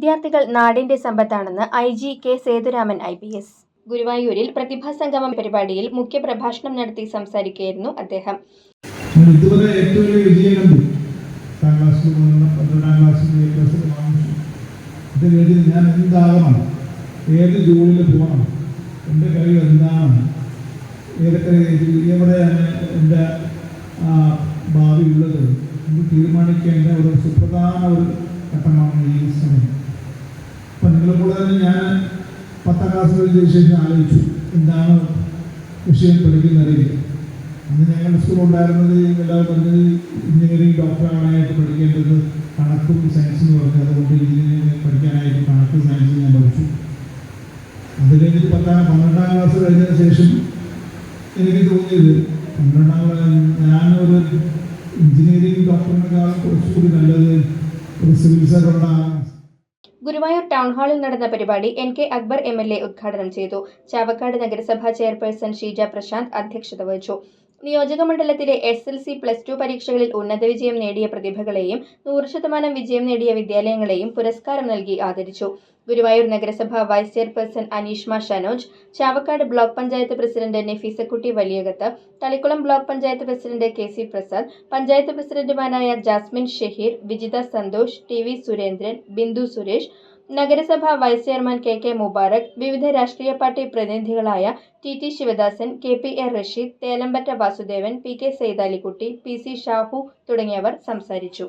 വിദ്യാർത്ഥികൾ നാടിന്റെ സമ്പത്താണെന്ന് I G K Sethuraman I P S. ഗുരുവായൂരിൽ പ്രതിഭാസംഗമം പരിപാടിയിൽ മുഖ്യപ്രഭാഷണം നടത്തി സംസാരിക്കുകയായിരുന്നു അദ്ദേഹം. ഞാൻ എന്താകണം? ഏത് ജോലിയിൽ പോകണം? എന്റെ കഴിവ് എന്താണ്? ഏതൊക്കെ എവിടെയാണ് എന്റെ ഭാവി ഉള്ളത്? എന്ന് തീരുമാനിക്കേണ്ട ഒരു സുപ്രധാന ഒരു ഘട്ടമാണ് ഈ നിങ്ങളെ ഞാൻ പത്താം ക്ലാസ് കഴിഞ്ഞ ശേഷം ആലോചിച്ചു. എന്താണ് വിഷയം പഠിക്കുന്നറിയില്ല അന്ന് ഞങ്ങളുടെ സ്കൂളുണ്ടായിരുന്നത് എല്ലാവരും പറഞ്ഞത് എഞ്ചിനീയറിംഗ് ഡോക്ടറാകാനായിട്ട് പഠിക്കേണ്ടത് കണക്കും സയൻസും എന്ന് പറഞ്ഞു അതുകൊണ്ട് എഞ്ചിനീയറിംഗ് പഠിക്കാനായിട്ട് കണക്ക് സയൻസ് ഞാൻ പഠിച്ചു. അത് കഴിഞ്ഞിട്ട് പത്താം പന്ത്രണ്ടാം ക്ലാസ് കഴിഞ്ഞതിന് ശേഷം എനിക്ക് തോന്നിയത് പന്ത്രണ്ടാം ക്ലാസ് ഞാനൊരു എഞ്ചിനീയറിംഗ് ഡോക്ടറിനേക്കാൾ കുറച്ചുകൂടി നല്ലത് ഒരു സിവിൽ സർവന്റാണ് ഗുരുവായൂർ ടൗൺ ഹാളിൽ നടന്ന പരിപാടി N K Akbar M L A ഉദ്ഘാടനം ചെയ്തു. ചാവക്കാട് നഗരസഭാ ചെയർപേഴ്സൺ ഷീജ പ്രശാന്ത് അധ്യക്ഷത വഹിച്ചു. നിയോജക മണ്ഡലത്തിലെ S L C plus two പരീക്ഷകളിൽ ഉന്നത വിജയം നേടിയ പ്രതിഭകളെയും നൂറ് ശതമാനം വിജയം നേടിയ വിദ്യാലയങ്ങളെയും പുരസ്കാരം നൽകി ആദരിച്ചു. ഗുരുവായൂർ നഗരസഭ vice chairperson Aneeshma Shanoj Chavakkad block panchayat president Nafeesakutty Valiyakath Thalikulam block panchayat president K C Prasad panchayat പ്രസിഡന്റുമാരായ ജാസ്മിൻ ഷഹീർ വിജിത സന്തോഷ് ടി വി സുരേന്ദ്രൻ ബിന്ദു സുരേഷ് നഗരസഭ vice chairman K K Mubarak വിവിധ രാഷ്ട്രീയ party പ്രതിനിധികളായ T T Sivadasan K P A Rasheed Thelampatta Vasudevan P K Saithalikutty P C Shahu തുടങ്ങിയവർ സംസാരിച്ചു.